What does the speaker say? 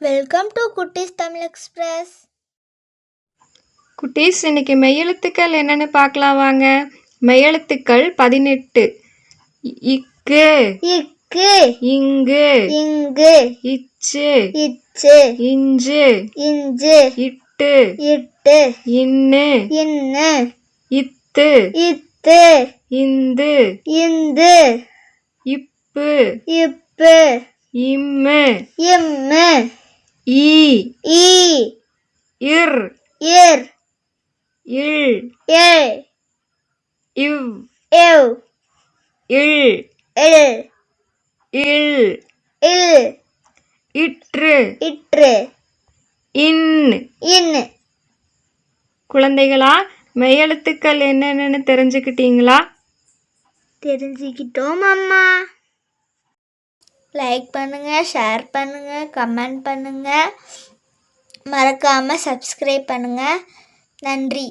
Welcome to குட்டீஸ் Tamil express குட்டீஸ் இன்னைக்கு மெய்யெழுத்துக்கள் என்னன்னு பார்க்கலாம் வாங்க. மெய்யெழுத்துக்கள் பதினெட்டு. இக்கு. இக்கு. இங்கு. இங்கு. இச்சு. இச்சு. இஞ்சு. இஞ்சு. இட்டு. இட்டு. இன்னு. இன்னு. இத்து. இத்து. இந்து. இந்து. இப்பு. இப்பு. இம்மு. இம்மு. ஈ. ஈ. இர். இர். இல் இல் இவ். இவ். இல் இல் இல் இல் இற்று. இற்று. இன். இன். குழந்தைகளா மெய்யெழுத்துக்கள் என்னென்னு தெரிஞ்சுக்கிட்டீங்களா? தெரிஞ்சுக்கிட்டோம் அம்மா. லைக் பண்ணுங்கள் ஷேர் பண்ணுங்கள் கமெண்ட் பண்ணுங்கள் மறக்காமல் சப்ஸ்கிரைப் பண்ணுங்கள் நன்றி.